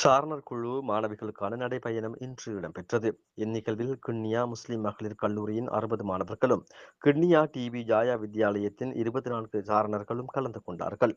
சாரணர் குழு மாணவிகளுக்கான நடைபயணம் இன்று இடம்பெற்றது. இந்நிகழ்வில் கிண்ணியா முஸ்லிம் மகளிர் கல்லூரியின் அறுபது மாணவர்களும் கிண்ணியா டிவி ஜாயா வித்தியாலயத்தின் இருபத்தி நான்கு சாரணர்களும் கலந்து கொண்டார்கள்.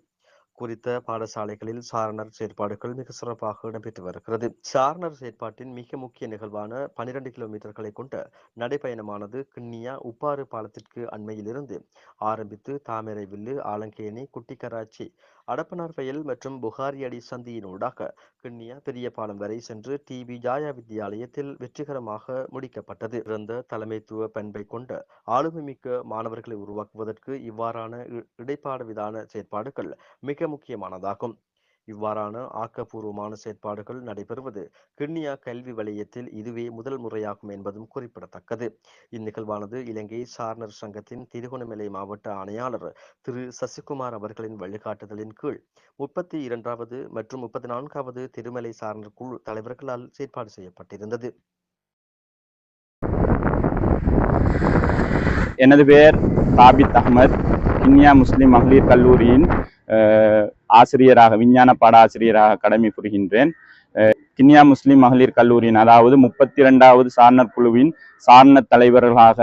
குறித்த பாடசாலைகளில் சாரணர் செயற்பாடுகள் மிக சிறப்பாக இடம்பெற்று வருகிறது. சாரணர் செயற்பாட்டின் மிக முக்கிய நிகழ்வான பனிரெண்டு கிலோமீட்டர்களை கொண்ட நடைப்பயணமானது கிண்ணியா உப்பாறு பாலத்திற்கு அண்மையிலிருந்து ஆரம்பித்து தாமரை வில்லு ஆலங்கேணி குட்டிக்கராச்சி அடப்பனார் வயல் மற்றும் புகாரியடி சந்தியினூடாக கிண்ணியா பெரிய பாலம் வரை சென்று டிபி ஜாயா வித்தியாலயத்தில் வெற்றிகரமாக முடிக்கப்பட்டது. சிறந்த தலைமைத்துவ பண்பை கொண்ட ஆளுமை மிக்க மாணவர்களை உருவாக்குவதற்கு இவ்வாறான இ- இடைப்பாட விதான செயற்பாடுகள் மிக முக்கியமானதாகும். இவ்வாறான ஆக்கப்பூர்வமான செயற்பாடுகள் நடைபெறுவது கிண்ணியா கல்வி வலயத்தில் இதுவே முதல் முறையாகும் என்பதும் குறிப்பிடத்தக்கது. இந்நிகழ்வானது இலங்கை சாரணர் சங்கத்தின் திருகோணமலை மாவட்ட ஆணையாளர் திரு சசிகுமார் அவர்களின் வழிகாட்டுதலின் கீழ் முப்பத்தி இரண்டாவது மற்றும் முப்பத்தி நான்காவது திருமலை சாரணர் குழு தலைவர்களால் செயற்பாடு செய்யப்பட்டிருந்தது. எனது பெயர் சாபித் அகமத் கிண்ணியா முஸ்லிம் மகளிர் கல்லூரியின் ஆசிரியராக விஞ்ஞான பாட ஆசிரியராக கடமை புரிகின்றேன். கிண்ணியா முஸ்லிம் மகளிர் கல்லூரியின் அதாவது முப்பத்தி இரண்டாவது சாரணர் குழுவின் சாரண தலைவர்களாக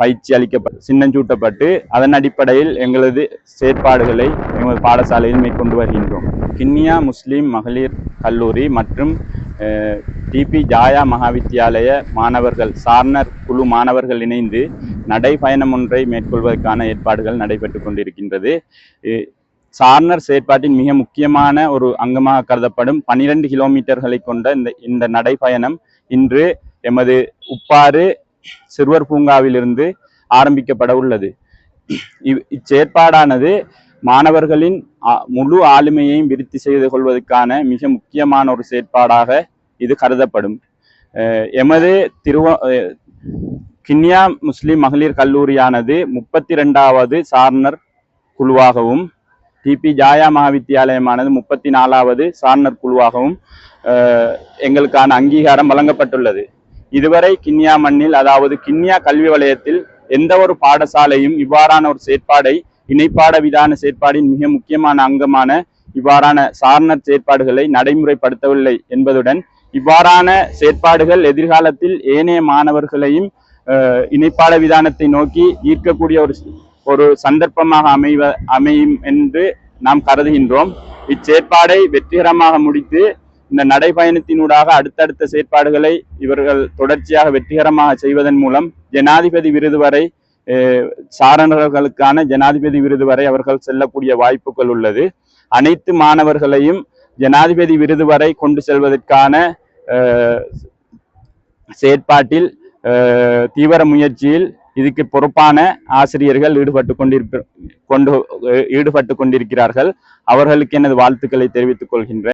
பயிற்சி அளிக்க சின்னஞ்சூட்டப்பட்டு அதன் அடிப்படையில் எங்களது செயற்பாடுகளை எமது பாடசாலையில் மேற்கொண்டு வருகின்றோம். கிண்ணியா முஸ்லிம் மகளிர் கல்லூரி மற்றும் டிபி ஜாயா மகாவித்தியாலய மாணவர்கள் சார்னர் குழு மாணவர்கள் இணைந்து நடைபயணம் ஒன்றை மேற்கொள்வதற்கான ஏற்பாடுகள் நடைபெற்று கொண்டிருக்கின்றது. சார்னர் செயற்பாட்டின் மிக முக்கியமான ஒரு அங்கமாக கருதப்படும் பன்னிரண்டு கிலோமீட்டர்களை கொண்ட இந்த இந்த நடைபயணம் இன்று எமது உப்பாறு சிறுவர் பூங்காவிலிருந்து ஆரம்பிக்கப்பட உள்ளது. இவ்- இச்செயற்பாடானது மாணவர்களின் முழு ஆளுமையையும் விருத்தி செய்து கொள்வதற்கான மிக முக்கியமான ஒரு செயற்பாடாக இது கருதப்படும். எமது திருவ கிண்ணியா முஸ்லிம் மகளிர் கல்லூரியானது முப்பத்தி ரெண்டாவது சார்னர் குழுவாகவும் டிபி ஜாயா மகாவித்தியாலயமானது முப்பத்தி நாலாவது சார்னர் குழுவாகவும் எங்களுக்கான அங்கீகாரம் வழங்கப்பட்டுள்ளது. இதுவரை கிண்ணியா மண்ணில் அதாவது கிண்ணியா கல்வி வலயத்தில் எந்த ஒரு பாடசாலையும் இவ்வாறான ஒரு செயற்பாடை இணைப்பாட விதான செயற்பாடின் மிக முக்கியமான அங்கமான இவ்வாறான சார்னர் செயற்பாடுகளை நடைமுறைப்படுத்தவில்லை என்பதுடன் இவ்வாறான செயற்பாடுகள் எதிர்காலத்தில் ஏனைய மாணவர்களையும் இணைப்பாட விதானத்தை நோக்கி ஈர்க்கக்கூடிய ஒரு ஒரு சந்தர்ப்பமாக அமைவ அமையும் என்று நாம் கருதுகின்றோம். இச்செயற்பாடை வெற்றிகரமாக முடித்து இந்த நடைபயணத்தினூடாக அடுத்தடுத்த செயற்பாடுகளை இவர்கள் தொடர்ச்சியாக வெற்றிகரமாக செய்வதன் மூலம் ஜனாதிபதி விருது வரை சாரணர்களுக்கான ஜனாதிபதி விருது வரை அவர்கள் செல்லக்கூடிய வாய்ப்புகள் உள்ளது. அனைத்து மாணவர்களையும் ஜனாதிபதி விருது வரை கொண்டு செல்வதற்கான செயற்பாட்டில் தீவிர முயற்சியில் இதுக்கு பொறுப்பான ஆசிரியர்கள் ஈடுபட்டு கொண்டிருப்ப கொண்டு ஈடுபட்டு கொண்டிருக்கிறார்கள். அவர்களுக்கு எனது வாழ்த்துக்களை தெரிவித்துக் கொள்கின்றேன்.